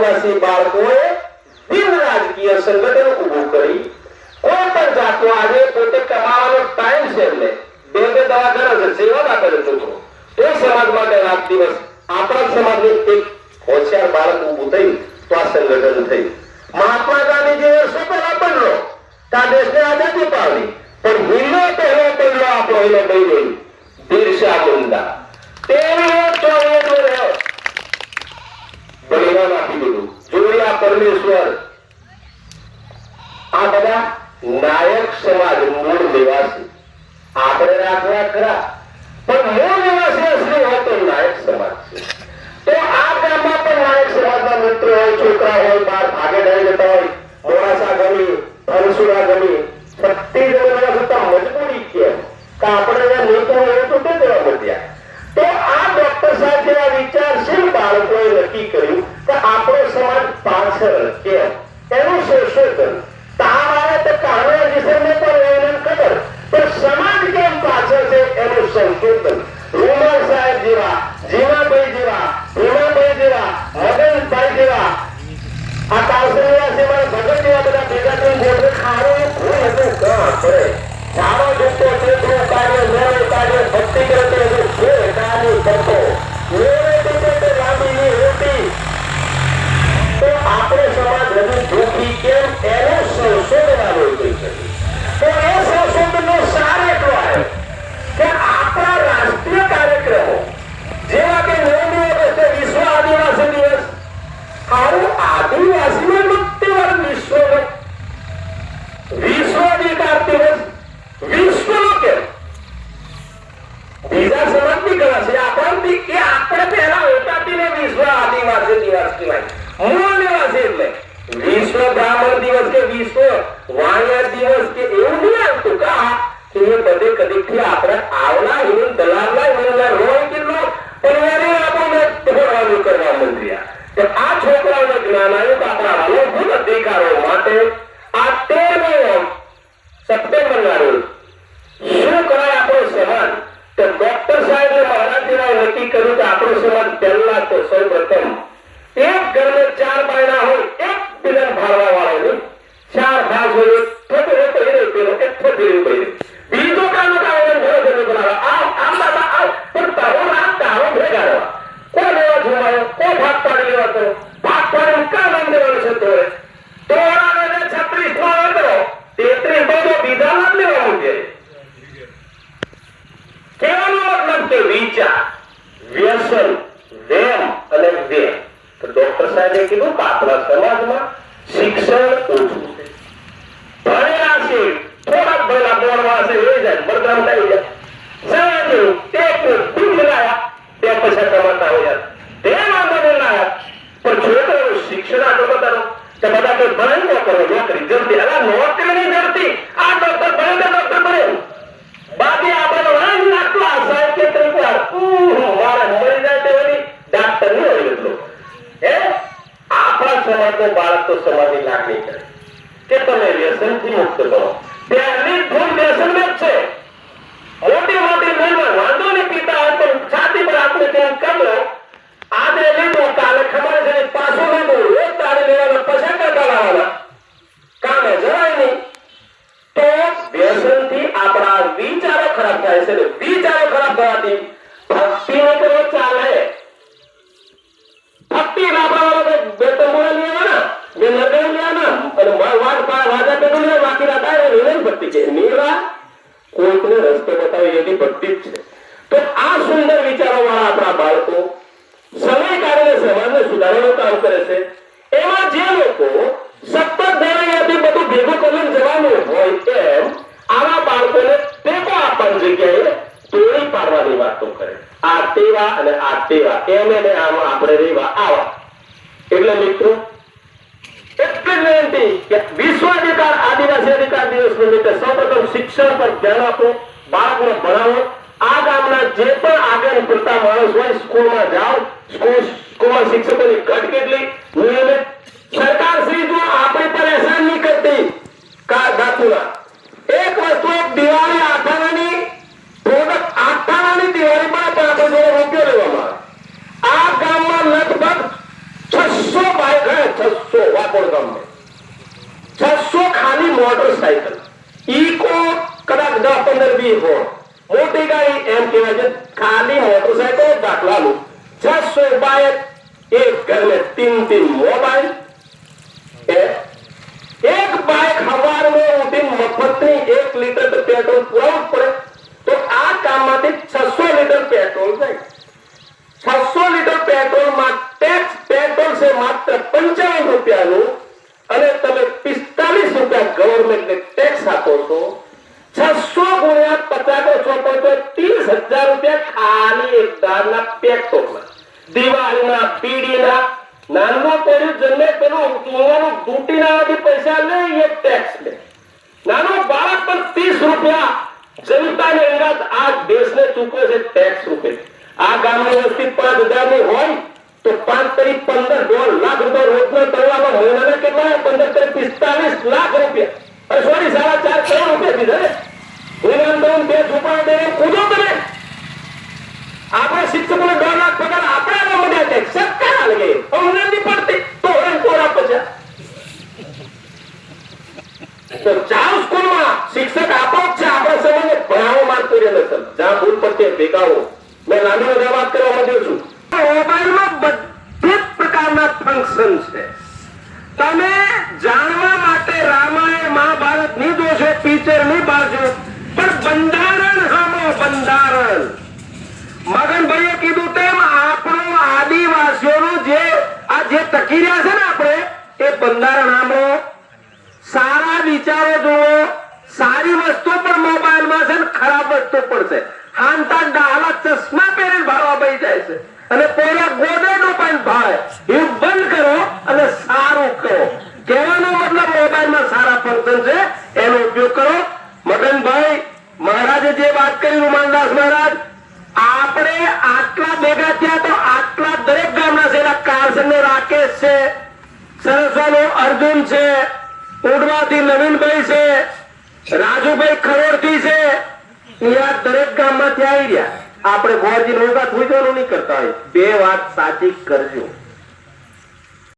સમાજના આપણા આદિવાસી બાળકોએ બિન રાજકીય સંગઠન ઊભું કરી કોઈ પણ જાતનો આજે પોતે કમાવાનો ટાઈમ છે એમને બે બે દવા કરે છે સેવા માટે છે છોકરો એ સમાજ માટે રાત દિવસ આપણા સમાજની એક હોશિયાર બાળક ઊભું થયું તો આ સંગઠન થયું મહાત્મા ગાંધીજીએ શું પહેલા બનલો કે આ દેશને આઝાદી પાડી પણ હિલ્લો પહેલો પહેલો આપણો હિલ્લો થઈ ગઈ બિરસા મુંડા તેનો ચોવીસ રહ્યો બલિદાન આપી દીધું જોયા પરમેશ્વર આ બધા નાયક સમાજ મૂળ નિવાસી આપણે રાખવા ખરા પણ મૂળ નિવાસી અસલી હોય તો નાયક સમાજ છે તો આ ગામમાં પણ નાયક સમાજના મિત્રો હોય છોકરા હોય બાર ભાગે રહી જતા હોય મોડાસા ગમી ધનસુરા ગમી છત્તી જમીન છતાં મજબૂરી કેમ કે આપણે અહીંયા નહીં તો હોય તો તે દેવા મળ્યા તો આ ડોક્ટર સાહેબ જેવા વિચારશીલ બાળકોએ નક્કી કર્યું મૂળ એટલે. વિશ્વ બ્રાહ્મણ દિવસ કે વિશ્વ વાણિયા દિવસ કે એવું કા કે આપણે આવના હિન્દ દલાલના હિન્દના આપણને ભણવાનું કરવા મંડ્યા. આ છોકરાઓને જ્ઞાન આવ્યું કે આપણા મૂળભૂત અધિકારો માટે આ તેરમી સપ્ટેમ્બરના રોજ. શું કરાય આપણો સમાજ? તો ડોક્ટર સાહેબ અને નક્કી કર્યું કે આપણો સમાજ પહેલા તો સૌ પ્રથમ એક ઘરને ચાર બાયણા હોય એક પિલર ભાળવા વાળો નહીં ચાર ભાગ હોય એક થોડો હતો એને પેલો એક થોડી રૂપિયા બીજો કામ કામ ઘરે ઘરે બનાવે આવ આમ બાબા આવ પણ તારો નામ તારો ભેગા રહેવા કોણ લેવા જોવાયો કોણ ભાગ છે હતો શિક્ષણ ઓછું છે. છે થોડાક ભણેલા બોર્ડમાં હશે એ જાય દૂધ લાયા બે પૈસા કમાતા હોય યાર તે વાંધો નહીં લાયા બાળક તો સમાજની લાગણી કરે. કે તમે વ્યસનથી મુક્ત કરો પહેલી ભૂલ વ્યસન છે. મોટી મોટી વાંધો નહીં પીતા હોય છાતી પર આપણે કરો આજે લીધું, કાલે ખબર અને સુધારવાનું કામ કરે છે. એમાં જે લોકો સતત ધોરણેથી બધું ભેગું જવાનું હોય એમ, આવા બાળકોને ટેકો આપવાની જગ્યાએ તોડી પાડવાની વાતો કરે. આ અને આ એમ એને આમાં, આપણે રેવા આવા. એટલે મિત્રો, એટલી જ આદિવાસી અધિકાર દિવસ નિમિત્તે સૌપ્રથમ શિક્ષણ પર ધ્યાન આપો, બાળકને ભણાવો. આ ગામના જે પણ આગળ પડતા માણસ હોય, સ્કૂલમાં જાઓ, સ્કૂલ, સ્કૂલમાં શિક્ષકોની ઘટ મોટરસાયકલ ઈકો કદાચ દસ પંદર વીસ હોય. મોટી ગાડી, એમ કહેવાય છે, ખાલી મોટરસાયકલ દાખલા લો છસો બાઇક એક ઘર મેં તીન તીન મોબાઈલ. એક બાઇક હવાર ઉઠી મફતની એક લીટર પેટ્રોલ પુરાવું પડે. તો આ કામમાંથી છસો લીટર પેટ્રોલ જાય. છસો લીટર પેટ્રોલમાં ટેક્સ પેટ્રોલ છે માત્ર પંચાવન રૂપિયાનું. અને તમે પિસ્તાલીસ રૂપિયા ગવર્મેન્ટને ટેક્સ આપો છો, છસો ગુણ્યા પચાસ ચોપો તો ત્રીસ હજાર રૂપિયા ખાલી એક દાળના પેટ્રોલમાં. દિવાળીના બીડીના, નાનું પેલું જન્મે પેલું ચૂંવાનું તૂટીનામાંથી પૈસા લે એ ટેક્સ લે. નાનો બાળક પણ ત્રીસ રૂપિયા જનતાને અંગાત આ દેશને ચૂકવે છે ટેક્સ રૂપે. આ ગામની વસ્તી પાંચ હજારની હોય તો પાંચ તરી પંદર દોઢ લાખ રૂપિયા રોજના કરવામાં મહિનાના કેટલા હોય? પંદર તરી પિસ્તાલીસ લાખ રૂપિયા અરે સોરી સાડા ચાર કરોડ રૂપિયા દીધા ને વિધાન દઉં બે ઝૂંપડા દે કૂદો તમે આપણે શિક્ષકોને દોઢ લાખ પગાર આપણે આવા મળ્યા ટેક્સ સરકાર લગે અમને નહીં પડતી તો હવે કોણ આપે છે પણ બંધારણ હામો બંધારણ. મગનભાઈએ કીધું તેમ આપણો આદિવાસીઓનું જે આ જે રહ્યા છે ને આપણે, એ બંધારણ હામો વિચારો જુઓ, સારી વસ્તુ પણ મોબાઈલમાં છે ખરાબ વસ્તુ પણ છે. હાનતા ડાહલા ચશ્મા પહેરીને ભાડવા બેસી જાય છે. અને પોરા ગોદડું પણ ભાળે એ બંધ કરો અને સારું કરો. કહેવાનો મતલબ મોબાઈલમાં સારા ફંક્શન છે, એનો ઉપયોગ કરો. મગનભાઈ મહારાજે જે વાત કરી રૂમાનદાસ મહારાજ, આપણે આટલા ભેગા થયા તો આટલા દરેક ગામના છે કારસન રાકેશ છે સરસવાનો અર્જુન છે ઉડવાથી નવીનભાઈ છે, રાજુભાઈ ખરોડથી છે. અહીંયા દરેક દરેક ગામમાંથી આવી રહ્યા. આપણે ગોળજી નોકા પૂછવાનું નહીં કરતા હોય. બે વાત સાચી કરજો.